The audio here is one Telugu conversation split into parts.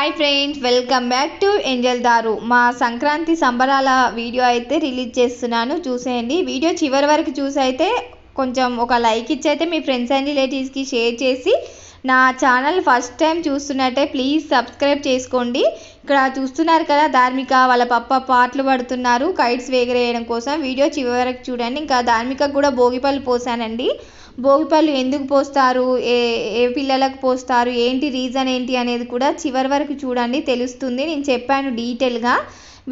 Hi friends welcome back to angel దారు మా సంక్రాంతి సంబరాల వీడియో అయితే రిలీజ్ చేస్తున్నాను. చూసేయండి. వీడియో చివరి వరకు చూసి అయితే కొంచెం ఒక లైక్ ఇచ్చి అయితే మీ ఫ్రెండ్స్ అండ్ రిలేటివ్స్కి షేర్ చేసి నా ఛానల్ ఫస్ట్ టైం చూస్తున్నట్టే ప్లీజ్ సబ్స్క్రైబ్ చేసుకోండి. ఇక్కడ చూస్తున్నారు కదా ధార్మిక వాళ్ళ పప్ప పాటలు పడుతున్నారు. కైట్స్ వేగరేయడం కోసం. వీడియో చివరి వరకు చూడండి. ఇంకా ధార్మిక కూడా భోగిపళ్ళు పోసానండి. భోగిపళ్ళు ఎందుకు పోస్తారు? ఏ ఏ పిల్లలకు పోస్తారు? ఏంటి రీజన్ ఏంటి అనేది కూడా చివరి వరకు చూడండి. తెలుస్తుంది. నేను చెప్పాను డీటెయిల్గా.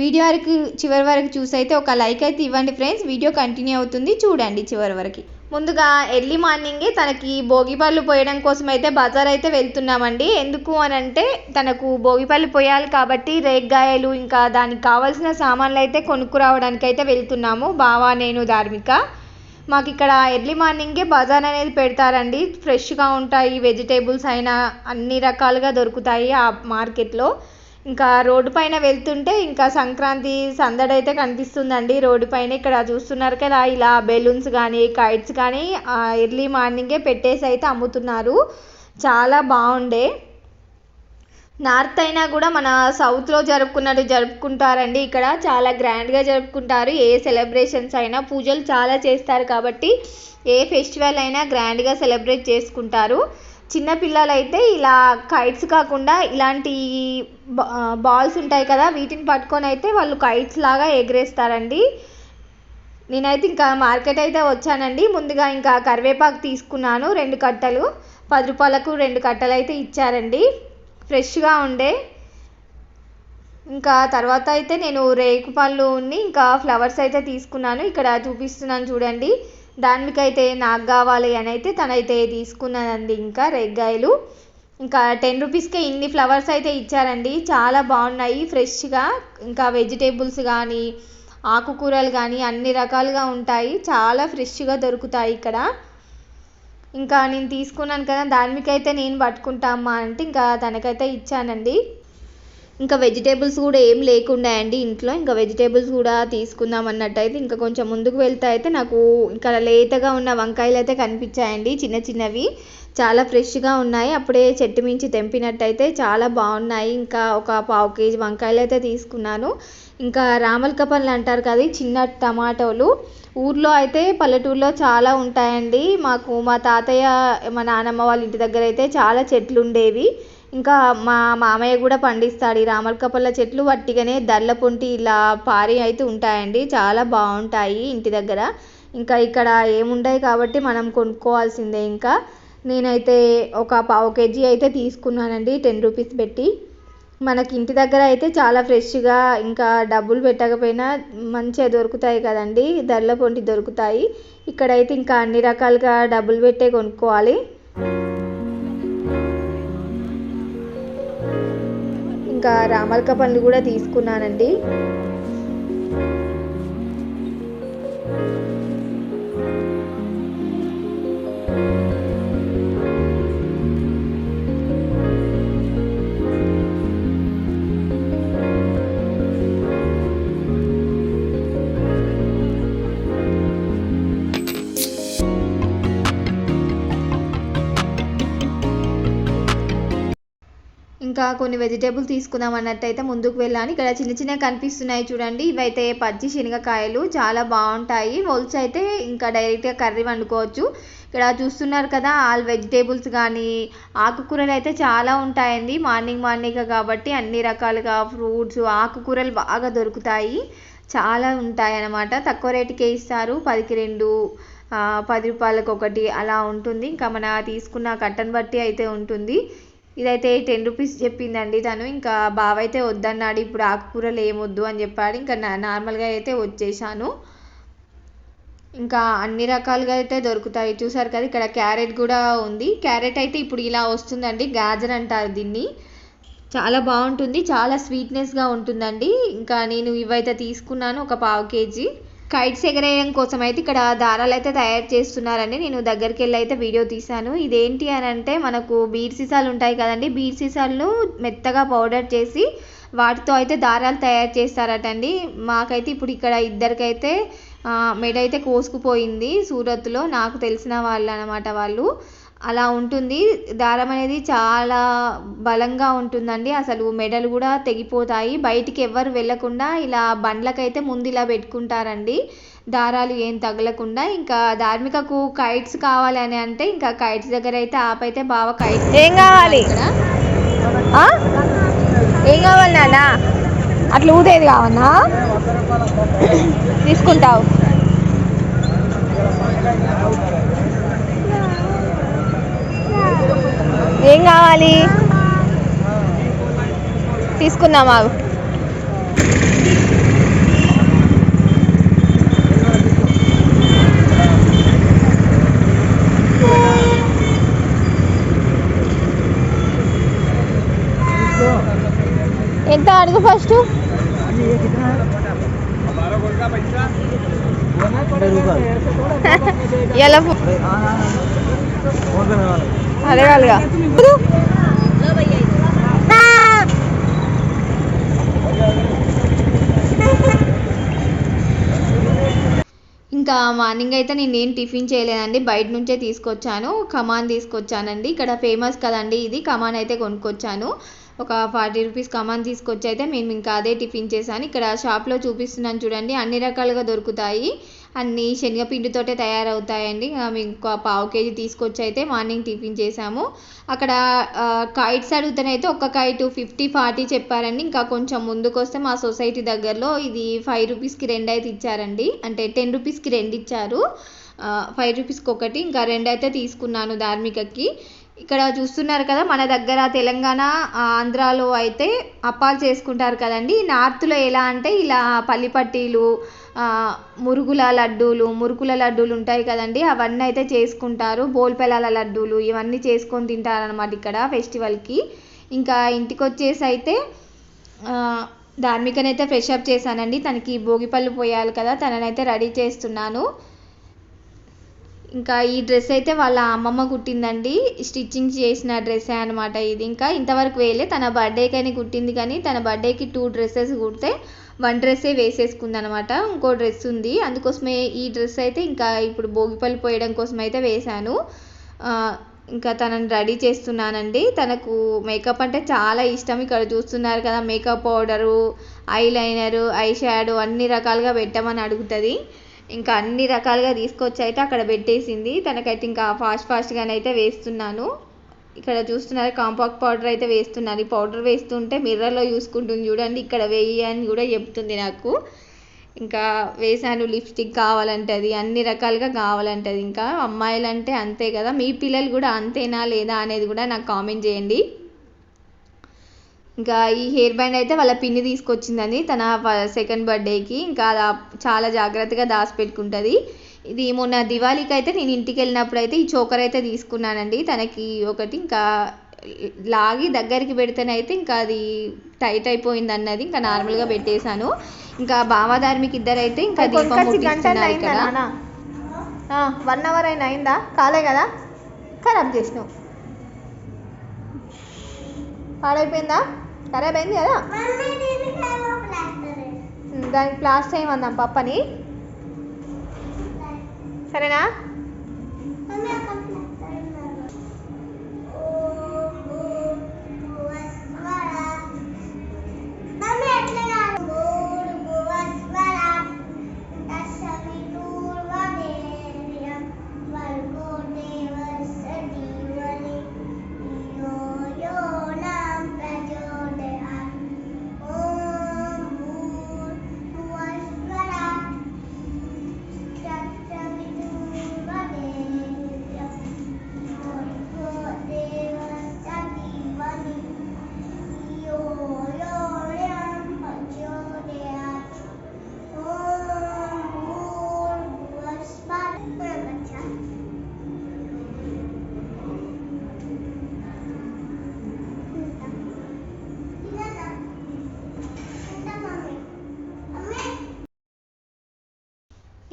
వీడియో వరకు చివరి వరకు చూసి అయితే ఒక లైక్ అయితే ఇవ్వండి ఫ్రెండ్స్. వీడియో కంటిన్యూ అవుతుంది. చూడండి చివరి వరకు. ముందుగా ఎర్లీ మార్నింగే తనకి భోగిపళ్ళు పోయడం కోసం అయితే బజార్ అయితే వెళ్తున్నామండి. ఎందుకు అని అంటే తనకు భోగిపళ్ళు పోయాలి కాబట్టి రేగ్గాయలు ఇంకా దానికి కావాల్సిన సామాన్లు అయితే కొనుక్కురావడానికి అయితే వెళ్తున్నాము. బావా నేను ధార్మిక. మాకు ఇక్కడ ఎర్లీ మార్నింగే బజార్ అనేది పెడతారండి. ఫ్రెష్గా ఉంటాయి వెజిటేబుల్స్ అయినా అన్ని రకాలుగా దొరుకుతాయి ఆ మార్కెట్లో. ఇంకా రోడ్డు పైన వెళ్తుంటే ఇంకా సంక్రాంతి సందడి అయితే కనిపిస్తుందండి. రోడ్డు పైన ఇక్కడ చూస్తున్నారు కదా ఇలా బెలూన్స్ కానీ కైట్స్ కానీ ఎర్లీ మార్నింగే పెట్టేసి అయితే అమ్ముతున్నారు. చాలా బాగుండే. నార్త్ అయినా కూడా మన సౌత్లో జరుపుకున్నట్టు జరుపుకుంటారండి ఇక్కడ. చాలా గ్రాండ్గా జరుపుకుంటారు. ఏ సెలబ్రేషన్స్ అయినా పూజలు చాలా చేస్తారు కాబట్టి ఏ ఫెస్టివల్ అయినా గ్రాండ్గా సెలబ్రేట్ చేసుకుంటారు. చిన్నపిల్లలు అయితే ఇలా కైట్స్ కాకుండా ఇలాంటి బాల్స్ ఉంటాయి కదా వీటిని పట్టుకొని అయితే వాళ్ళు కైట్స్ లాగా ఎగరేస్తారండి. నేనైతే ఇంకా మార్కెట్ అయితే వచ్చానండి. ముందుగా ఇంకా కరివేపాకు తీసుకున్నాను. రెండు కట్టలు పది రూపాయలకు రెండు కట్టలు అయితే ఇచ్చారండి. ఫ్రెష్గా ఉండే. ఇంకా తర్వాత అయితే నేను రేకు పళ్ళుని ఇంకా ఫ్లవర్స్ అయితే తీసుకున్నాను. ఇక్కడ చూపిస్తున్నాను చూడండి. దానికైతే నాకు కావాలి అని అయితే తనైతే తీసుకున్నదండి ఇంకా రేగ్గాయలు. ఇంకా టెన్ రూపీస్కే ఇన్ని ఫ్లవర్స్ అయితే ఇచ్చారండి. చాలా బాగున్నాయి ఫ్రెష్గా. ఇంకా వెజిటేబుల్స్ కానీ ఆకుకూరలు కానీ అన్ని రకాలుగా ఉంటాయి. చాలా ఫ్రెష్గా దొరుకుతాయి ఇక్కడ. ఇంకా నేను తీసుకున్నాను కదా దానికైతే నేను పట్టుకుంటామా అంటే ఇంకా తనకైతే ఇచ్చానండి. ఇంకా వెజిటేబుల్స్ కూడా ఏం లేకుండా అండి ఇంట్లో ఇంకా వెజిటేబుల్స్ కూడా తీసుకుందాం అన్నట్టు అయితే ఇంకా కొంచెం ముందుకు వెళ్తే అయితే నాకు ఇంకా లేతగా ఉన్న వంకాయలు అయితే కనిపించాయండి చిన్న చిన్నవి. చాలా ఫ్రెష్గా ఉన్నాయి అప్పుడే చెట్టు మించి తెంపినట్టయితే చాలా బాగున్నాయి. ఇంకా ఒక పావు కేజీ వంకాయలు అయితే తీసుకున్నాను. ఇంకా రామలక అంటారు కదా చిన్న టమాటోలు. ఊర్లో అయితే పల్లెటూరులో చాలా ఉంటాయండి. మాకు మా తాతయ్య మా నానమ్మ వాళ్ళ ఇంటి దగ్గర అయితే చాలా చెట్లు ఉండేవి. ఇంకా మా మామయ్య కూడా పండిస్తాడు ఈ రామలకపల్ల చెట్లు. వట్టిగానే దళ్ళ పొంటి ఇలా పారి అయితే ఉంటాయండి. చాలా బాగుంటాయి ఇంటి దగ్గర. ఇంకా ఇక్కడ ఏముండయి కాబట్టి మనం కొనుక్కోవాల్సిందే ఇంకా. నేనైతే ఒక పావు కేజీ అయితే తీసుకున్నానండి టెన్ రూపీస్ పెట్టి. మనకి ఇంటి దగ్గర అయితే చాలా ఫ్రెష్గా ఇంకా డబ్బులు పెట్టకపోయినా మంచిగా దొరుకుతాయి కదండి. ధరల పొంటి దొరుకుతాయి. ఇక్కడైతే ఇంకా అన్ని రకాలుగా డబ్బులు పెట్టే కొనుక్కోవాలి. ఇంకా రామలక పండ్లు కూడా తీసుకున్నానండి. ఇంకా కొన్ని వెజిటేబుల్ తీసుకుందాం అన్నట్టయితే ముందుకు వెళ్ళాను ఇక్కడ చిన్న చిన్నవి కనిపిస్తున్నాయి చూడండి. ఇవైతే పచ్చి శనగకాయలు చాలా బాగుంటాయి. మొలిచి అయితే ఇంకా డైరెక్ట్గా కర్రీ వండుకోవచ్చు. ఇక్కడ చూస్తున్నారు కదా ఆల్ వెజిటేబుల్స్ కానీ ఆకుకూరలు అయితే చాలా ఉంటాయండి. మార్నింగ్ మార్నింగ్ కాబట్టి అన్ని రకాలుగా ఫ్రూట్స్ ఆకుకూరలు బాగా దొరుకుతాయి. చాలా ఉంటాయి అన్నమాట తక్కువ రేటుకే ఇస్తారు. పదికి రెండు పది రూపాయలకు ఒకటి అలా ఉంటుంది. ఇంకా మన తీసుకున్న కట్టను బట్టి అయితే ఉంటుంది. ఇదైతే టెన్ రూపీస్ చెప్పిందండి తను. ఇంకా బావ అయితే వద్దన్నాడు ఇప్పుడు ఆకుకూరలు ఏమొద్దు అని చెప్పాడు. ఇంకా నార్మల్గా అయితే వచ్చేసాను. ఇంకా అన్ని రకాలుగా అయితే దొరుకుతాయి. చూసారు కదా ఇక్కడ క్యారెట్ కూడా ఉంది. క్యారెట్ అయితే ఇప్పుడు ఇలా వస్తుందండి గాజర్ అంటారు దీన్ని. చాలా బాగుంటుంది చాలా స్వీట్నెస్గా ఉంటుందండి. ఇంకా నేను ఇవైతే తీసుకున్నాను ఒక పావు కేజీ. కైట్స్ ఎగరేయడం కోసం అయితే ఇక్కడ దారాలు అయితే తయారు చేస్తున్నారండి. నేను దగ్గరికి వెళ్ళి అయితే వీడియో తీశాను. ఇదేంటి అని అంటే మనకు బీర్ సీసాలు ఉంటాయి కదండి. బీర్ సీసాలను మెత్తగా పౌడర్ చేసి వాటితో అయితే దారాలు తయారు చేస్తారటండి. మాకైతే ఇప్పుడు ఇక్కడ ఇద్దరికైతే మెడ అయితే కోసుకుపోయింది సూరత్లో నాకు తెలిసిన వాళ్ళు అనమాట వాళ్ళు. అలా ఉంటుంది. దారం అనేది చాలా బలంగా ఉంటుందండి. అసలు మెడలు కూడా తెగిపోతాయి. బయటికి ఎవ్వరు వెళ్ళకుండా ఇలా బండ్లకైతే ముందు ఇలా పెట్టుకుంటారండి. దారాలు ఏం తగలకుండా. ఇంకా ధార్మికకు కైట్స్ కావాలి అని అంటే ఇంకా కైట్స్ దగ్గర అయితే ఆపైతే బావ కైట్స్ ఏం కావాలి? ఏం కావాలి నాన్న? అట్లా ఊదేది కావన్నా తీసుకుంటావు. ఏం కావాలి? తీసుకుందాం ఆగు. ఎంత అడుగు ఫస్ట్? ఎలా? కాదుగా. ఇంకా మార్నింగ్ అయితే నేను ఏం టిఫిన్ చేయలేదండి. బయట నుంచే తీసుకొచ్చాను. కమాన్ తీసుకొచ్చానండి. ఇక్కడ ఫేమస్ కదండి ఇది. కమాన్ అయితే కొనుక్కొచ్చాను. ఒక ఫార్టీ రూపీస్ కమాన్ తీసుకొచ్చి అయితే మేము ఇంకా అదే టిఫిన్ చేశాను. ఇక్కడ షాప్లో చూపిస్తున్నాను చూడండి. అన్ని రకాలుగా దొరుకుతాయి. అన్నీ శనగపిండితోటే తయారవుతాయండి. మేము ఒక పావు కేజీ తీసుకొచ్చి అయితే మార్నింగ్ టిఫిన్ చేసాము అక్కడ కైట్స్ అడుగుతానైతే ఒక్క కైట్ ఫిఫ్టీ ఫార్టీ చెప్పారండి. ఇంకా కొంచెం ముందుకు వస్తే మా సొసైటీ దగ్గరలో ఇది ఫైవ్ రూపీస్కి రెండు అయితే ఇచ్చారండి. అంటే టెన్ రూపీస్కి రెండు ఇచ్చారు. ఫైవ్ రూపీస్కి ఒకటి ఇంకా రెండు అయితే తీసుకున్నాను ధార్మికకి. ఇక్కడ చూస్తున్నారు కదా మన దగ్గర తెలంగాణ ఆంధ్రాలో అయితే అప్పాలు చేసుకుంటారు కదండి. నార్త్లో ఎలా అంటే ఇలా పల్లిపట్టీలు మురుగుల లడ్డూలు మురుకుల లడ్డూలు ఉంటాయి కదండి అవన్నీ అయితే చేసుకుంటారు. బోల్పెలాల లడ్డూలు ఇవన్నీ చేసుకొని తింటారనమాట ఇక్కడ ఫెస్టివల్కి. ఇంకా ఇంటికి వచ్చేసి అయితే ధార్మికనైతే ఫ్రెష్ అప్ చేశానండి. తనకి భోగిపళ్ళు పోయాలి కదా తననైతే రెడీ చేస్తున్నాను. ఇంకా ఈ డ్రెస్ అయితే వాళ్ళ అమ్మమ్మ కుట్టిందండి. స్టిచ్చింగ్ చేసిన డ్రెస్సే అనమాట ఇది. ఇంకా ఇంతవరకు వేయలే. తన బర్త్డేకని కుట్టింది కానీ తన బర్త్డేకి టూ డ్రెస్సెస్ కుడితే వన్ డ్రెస్సే వేసేసుకుంది అనమాట ఇంకో డ్రెస్ ఉంది. అందుకోసమే ఈ డ్రెస్ అయితే ఇంకా ఇప్పుడు భోగిపల్లి పోయడం కోసం అయితే వేశాను ఇంకా తనని రెడీ చేస్తున్నానండి. తనకు మేకప్ అంటే చాలా ఇష్టం. ఇక్కడ చూస్తున్నారు కదా makeup powder eyeliner eye shadow అన్ని రకాలుగా పెట్టమని అడుగుతుంది. ఇంకా అన్ని రకాలుగా తీసుకొచ్చి అయితే అక్కడ పెట్టేసింది. తనకైతే ఇంకా ఫాస్ట్ ఫాస్ట్గానైతే అయితే వేస్తున్నాను. ఇక్కడ చూస్తున్నారు కాంపాక్ట్ పౌడర్ అయితే వేస్తున్నారు. ఈ పౌడర్ వేస్తుంటే మిర్రర్లో చూసుకుంటుంది చూడండి ఇక్కడ వేయి అని కూడా చెప్తుంది నాకు. ఇంకా వేసాను లిప్స్టిక్ కావాలంటది అన్ని రకాలుగా కావాలంటది. ఇంకా అమ్మాయిలు అంటే అంతే కదా మీ పిల్లలు కూడా అంతేనా లేదా అనేది కూడా నాకు కామెంట్ చేయండి. ఇంకా ఈ హెయిర్ బ్యాండ్ అయితే వాళ్ళ పిన్ని తీసుకొచ్చిందని తన సెకండ్ బర్త్డేకి ఇంకా చాలా జాగ్రత్తగా దాచిపెట్టుకుంటుంది. ఇది మొన్న దివాళీకి అయితే నేను ఇంటికి వెళ్ళినప్పుడు అయితే ఈ చోకర్ అయితే తీసుకున్నానండి. తనకి ఒకటి ఇంకా లాగి దగ్గరికి పెడితేనైతే ఇంకా అది టైట్ అయిపోయింది అన్నది ఇంకా నార్మల్గా పెట్టేశాను. ఇంకా బావాధార్మికి ఇద్దరైతే ఇంకా దీపం ముట్టిస్తున్నారు వన్ అవర్ అయినా అయిందా? కాలే కదా? ఖరాబ్ చేసినావు. పాడైపోయిందా? ఖరాబ్ అయింది కదా? దానికి ప్లాస్టర్ చేయమందాం పప్పని? సరేనా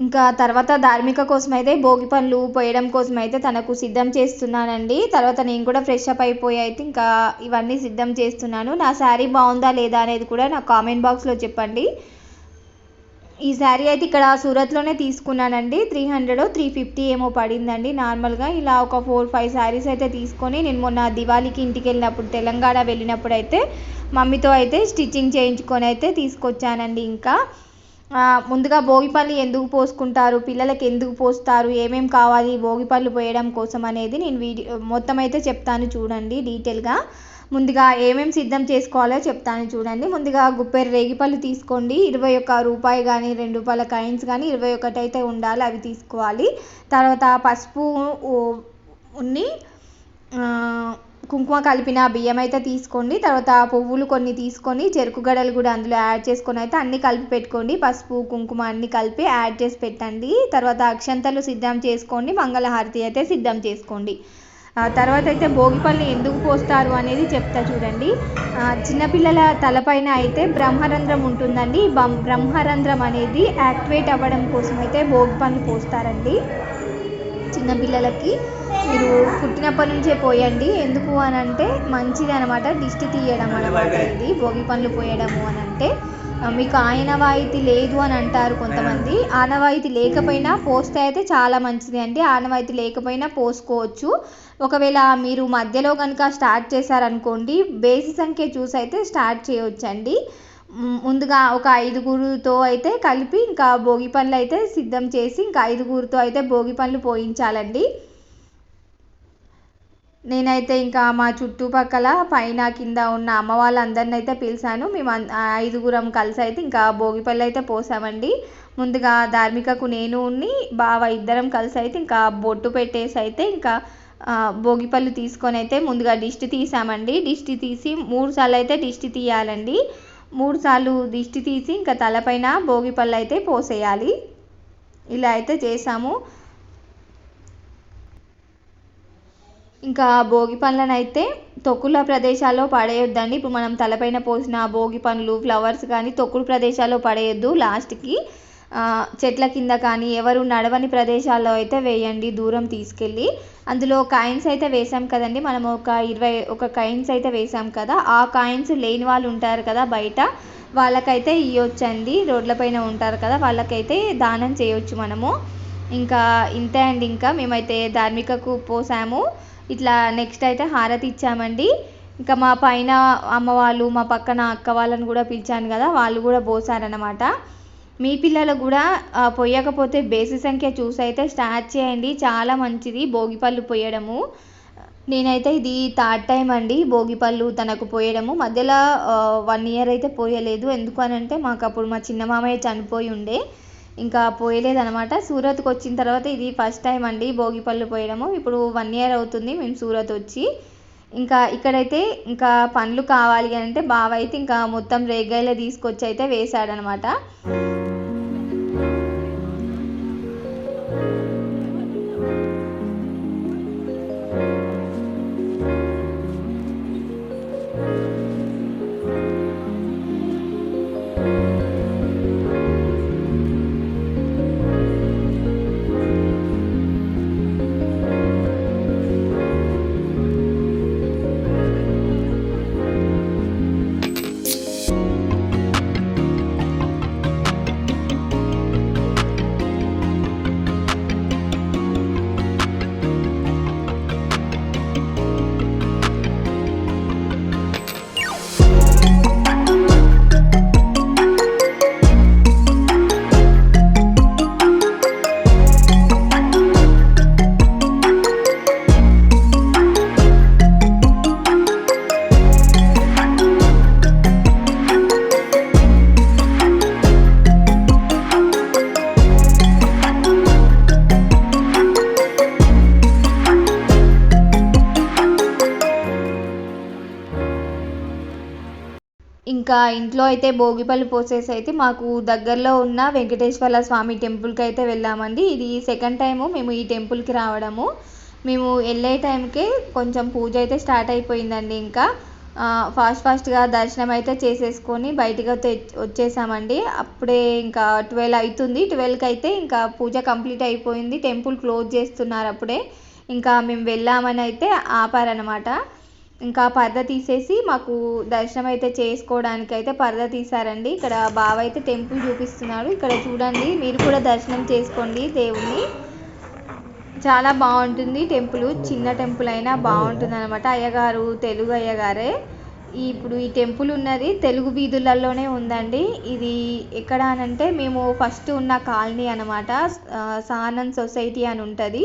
ఇంకా తర్వాత ధార్మిక కోసం అయితే భోగి పనులు పోయడం కోసం అయితే తనకు సిద్ధం చేస్తున్నానండి. తర్వాత నేను కూడా ఫ్రెష్ అప్ అయిపోయి అయితే ఇంకా ఇవన్నీ సిద్ధం చేస్తున్నాను. నా శారీ బాగుందా లేదా అనేది కూడా నా కామెంట్ బాక్స్లో చెప్పండి. ఈ శారీ అయితే ఇక్కడ సూరత్లోనే తీసుకున్నానండి. త్రీ హండ్రెడ్ త్రీ ఫిఫ్టీ ఏమో పడిందండి. నార్మల్గా ఇలా ఒక ఫోర్ ఫైవ్ శారీస్ అయితే తీసుకొని నేను మొన్న దివాళీకి ఇంటికి వెళ్ళినప్పుడు తెలంగాణ వెళ్ళినప్పుడు అయితే మమ్మీతో అయితే స్టిచ్చింగ్ చేయించుకొని అయితే తీసుకొచ్చానండి ఇంకా. ముందుగా భోగిపళ్ళు ఎందుకు పోసుకుంటారు? పిల్లలకి ఎందుకు పోస్తారు? ఏమేమి కావాలి? భోగిపళ్ళు పోయడం కోసం అనేది నేను వీడియో మొత్తం అయితే చెప్తాను చూడండి డీటెయిల్గా. ముందుగా ఏమేమి సిద్ధం చేసుకోవాలో చెప్తాను చూడండి. ముందుగా గుప్పెరు రేగిపళ్ళు తీసుకోండి. ఇరవై ఒక్క రూపాయి కానీ రెండు రూపాయల కాయిన్స్ కానీ ఇరవై ఒకటి అయితే ఉండాలి అవి తీసుకోవాలి. తర్వాత పసుపు ఉన్ని కుంకుమ కలిపిన బియ్యం అయితే తీసుకోండి. తర్వాత పువ్వులు కొన్ని తీసుకొని చెరుకు గడలు కూడా అందులో యాడ్ చేసుకొని అయితే అన్నీ కలిపి పెట్టుకోండి. పసుపు కుంకుమ అన్నీ కలిపి యాడ్ చేసి పెట్టండి. తర్వాత అక్షంతలు సిద్ధం చేసుకోండి. మంగళహారతి అయితే సిద్ధం చేసుకోండి. తర్వాత అయితే భోగిపల్లి ఎందుకు పోస్తారు అనేది చెప్తా చూడండి. చిన్నపిల్లల తలపైన అయితే బ్రహ్మరంధ్రం ఉంటుందండి. బం- బ్రహ్మరంధ్రం అనేది యాక్టివేట్ అవ్వడం కోసం అయితే భోగిపళ్ళు పోస్తారండి. చిన్నపిల్లలకి మీరు పుట్టినప్పటి నుంచే పోయండి. ఎందుకు అని అంటే మంచిది అనమాట దిష్టి తీయడం అనమాట ఇది భోగి పనులు పోయడము అని అంటే మీకు ఆనవాయితీ లేదు అని అంటారు కొంతమంది. ఆనవాయితీ లేకపోయినా పోస్తే అయితే చాలా మంచిది అండి. ఆనవాయితీ లేకపోయినా పోసుకోవచ్చు. ఒకవేళ మీరు మధ్యలో కనుక స్టార్ట్ చేశారనుకోండి బేసి సంఖ్య చూసి అయితే స్టార్ట్ చేయవచ్చండి ముందుగా ఒక ఐదుగురితో అయితే కలిపి ఇంకా భోగి పనులు అయితే సిద్ధం చేసి ఇంకా ఐదుగురితో అయితే భోగి పనులు పోయించాలండి. నేనైతే ఇంకా మా చుట్టుపక్కల పైన కింద ఉన్న అమ్మ వాళ్ళందరిని అయితే పిలిచాను. మేము ఐదుగురం కలిసి అయితే ఇంకా భోగిపళ్ళు అయితే పోసామండి. ముందుగా ధార్మికకు నేను ఉన్ని బావ ఇద్దరం కలిసి అయితే ఇంకా బొట్టు పెట్టేసి అయితే ఇంకా భోగి భోగిపళ్ళు తీసుకొని అయితే ముందుగా దిష్టి తీసామండి. దిష్టి తీసి మూడు సార్లు అయితే దిష్టి తీయాలండి. మూడుసార్లు దిష్టి తీసి ఇంకా తలపైన భోగిపళ్ళు అయితే పోసేయాలి. ఇలా అయితే చేసాము ఇంకా భోగి పండ్లను అయితే తొక్కుల ప్రదేశాల్లో పడేయొద్దండి. ఇప్పుడు మనం తలపైన పోసిన భోగి పండ్లు ఫ్లవర్స్ కానీ తొక్కుడు ప్రదేశాల్లో పడేయొద్దు లాస్ట్కి. చెట్ల కింద కానీ ఎవరు నడవని ప్రదేశాల్లో అయితే వేయండి దూరం తీసుకెళ్ళి. అందులో కాయిన్స్ అయితే వేసాం కదండి మనం ఒక ఇరవై ఒక కాయిన్స్ అయితే వేసాం కదా. ఆ కాయిన్స్ లేని వాళ్ళు ఉంటారు కదా బయట వాళ్ళకైతే ఇవ్వచ్చండి రోడ్లపైన ఉంటారు కదా వాళ్ళకైతే దానం చేయొచ్చు మనము. ఇంకా ఇంతే అండి ఇంకా మేమైతే ధార్మికకు పోసాము. ఇట్లా నెక్స్ట్ అయితే హారతి ఇచ్చామండి. ఇంకా మా పైన అమ్మ వాళ్ళు మా పక్కన అక్క వాళ్ళని కూడా పిలిచాను కదా వాళ్ళు కూడా పోసారనమాట మీ పిల్లలు కూడా పొయ్యకపోతే బేసి సంఖ్య చూసి అయితే స్టార్ట్ చేయండి. చాలా మంచిది భోగిపళ్ళు పోయడము. నేనైతే ఇది థర్డ్ టైం అండి భోగిపళ్ళు తనకు పోయడము. మధ్యలో వన్ ఇయర్ అయితే పోయలేదు. ఎందుకు అని అంటే మాకు అప్పుడు మా చిన్న మామయ్య చనిపోయి ఉండే. ఇంకా పోయలేదనమాట. సూరత్కి వచ్చిన తర్వాత ఇది ఫస్ట్ టైం అండి భోగిపళ్ళు పోయడము. ఇప్పుడు వన్ ఇయర్ అవుతుంది మేము సూరత్ వచ్చి. ఇంకా ఇక్కడైతే ఇంకా పండ్లు కావాలి అని అంటే బావ అయితే ఇంకా మొత్తం రేగాయలు తీసుకొచ్చి అయితే వేశాడనమాట ఇంట్లో అయితే భోగిపళ్ళు పోసేసి అయితే మాకు దగ్గరలో ఉన్న వెంకటేశ్వర స్వామి టెంపుల్కి అయితే వెళ్ళామండి. ఇది సెకండ్ టైము మేము ఈ టెంపుల్కి రావడము. మేము వెళ్ళే టైంకే కొంచెం పూజ అయితే స్టార్ట్ అయిపోయిందండి ఇంకా. ఫాస్ట్ ఫాస్ట్గా దర్శనం అయితే చేసేసుకొని బయటకు వచ్చేసామండి. అప్పుడే ఇంకా ట్వెల్వ్ అవుతుంది ట్వెల్వ్కి అయితే ఇంకా పూజ కంప్లీట్ అయిపోయింది. టెంపుల్ క్లోజ్ చేస్తున్నారు అప్పుడే. ఇంకా మేము వెళ్ళామని అయితే ఆపారనమాట ఇంకా పరద తీసేసి మాకు దర్శనం అయితే చేసుకోవడానికి అయితే పరద తీశారండి. ఇక్కడ బావ అయితే టెంపుల్ చూపిస్తున్నాడు. ఇక్కడ చూడండి మీరు కూడా దర్శనం చేసుకోండి దేవుణ్ణి. చాలా బాగుంటుంది టెంపుల్. చిన్న టెంపుల్ అయినా బాగుంటుంది అనమాట అయ్యగారు తెలుగు అయ్యగారే. ఇప్పుడు ఈ టెంపుల్ ఉన్నది తెలుగు వీధులలోనే ఉందండి. ఇది ఎక్కడ అనంటే మేము ఫస్ట్ ఉన్న కాలనీ అనమాట సానన్ సొసైటీ అని ఉంటుంది.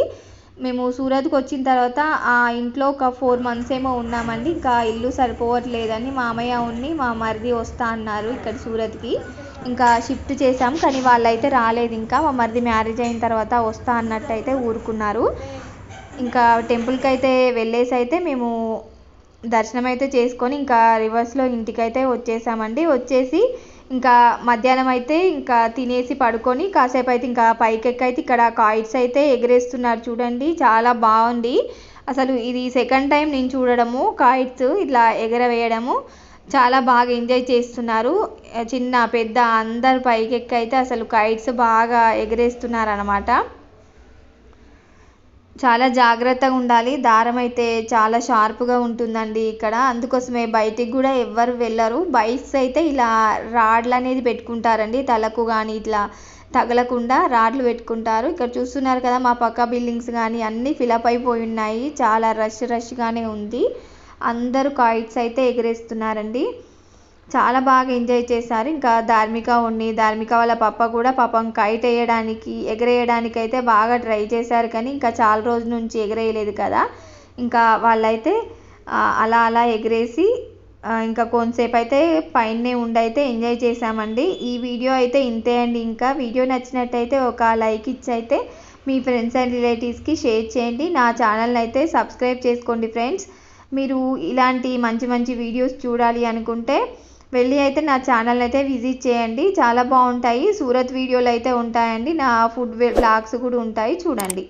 మేము సూరత్కి వచ్చిన తర్వాత ఆ ఇంట్లో ఒక ఫోర్ మంత్స్ ఏమో ఉన్నామండి. ఇంకా ఇల్లు సరిపోవట్లేదని మామయ్య ఉండి మా మరిది వస్తా అన్నారు ఇక్కడ సూరత్కి. ఇంకా షిఫ్ట్ చేసాం కానీ వాళ్ళైతే రాలేదు ఇంకా. మా మరిది మ్యారేజ్ అయిన తర్వాత వస్తా అన్నట్టు అయితే ఊరుకున్నారు. ఇంకా టెంపుల్కి అయితే వెళ్ళేసి అయితే మేము దర్శనం అయితే చేసుకొని ఇంకా రివర్స్లో ఇంటికైతే వచ్చేసామండి. వచ్చేసి ఇంకా మధ్యాహ్నం అయితే ఇంకా తినేసి పడుకొని కాసేపు అయితే ఇంకా పైకెక్కి అయితే ఇక్కడ కాయిట్స్ అయితే ఎగరేస్తున్నారు చూడండి. చాలా బాగుంది. అసలు ఇది సెకండ్ టైం నేను చూడడము కాయిట్స్ ఇట్లా ఎగరవేయడము. చాలా బాగా ఎంజాయ్ చేస్తున్నారు. చిన్న పెద్ద అందరు పైకెక్కి అయితే అసలు కైట్స్ బాగా ఎగరేస్తున్నారు అనమాట చాలా జాగ్రత్తగా ఉండాలి. దారం అయితే చాలా షార్ప్గా ఉంటుందండి ఇక్కడ. అందుకోసమే బయటికి కూడా ఎవ్వరు వెళ్ళరు. బైక్స్ అయితే ఇలా రాడ్లు అనేది పెట్టుకుంటారండి. తలకు కానీ ఇట్లా తగలకుండా రాడ్లు పెట్టుకుంటారు. ఇక్కడ చూస్తున్నారు కదా మా పక్క బిల్డింగ్స్ కానీ అన్నీ ఫిలప్ అయిపోయి ఉన్నాయి. చాలా రష్ రష్గానే ఉంది. అందరూ కాయిట్స్ అయితే ఎగరేస్తున్నారండి. చాలా బాగా ఎంజాయ్ చేశారు. ఇంకా ధార్మిక ఉండి ధార్మిక వాళ్ళ పప్ప కూడా పాపం కైట్ వేయడానికి ఎగరేయడానికి అయితే బాగా ట్రై చేశారు కానీ ఇంకా చాలా రోజుల నుంచి ఎగరేయలేదు కదా. ఇంకా వాళ్ళైతే అలా అలా ఎగరేసి ఇంకా కొంతసేపు అయితే పైనే ఉండి అయితే ఎంజాయ్ చేసామండి ఈ వీడియో అయితే ఇంతే అండి. ఇంకా వీడియో నచ్చినట్టయితే ఒక లైక్ ఇచ్చి అయితే మీ ఫ్రెండ్స్ అండ్ రిలేటివ్స్కి షేర్ చేయండి. నా ఛానల్ని అయితే సబ్స్క్రైబ్ చేసుకోండి ఫ్రెండ్స్ మీరు ఇలాంటి మంచి మంచి వీడియోస్ చూడాలి అనుకుంటే వెళ్ళి అయితే నా ఛానల్ అయితే విజిట్ చేయండి. చాలా బాగుంటాయి. సూరత్ వీడియోలు అయితే ఉంటాయండి. నా ఫుడ్ బ్లాగ్స్ కూడా ఉంటాయి. చూడండి.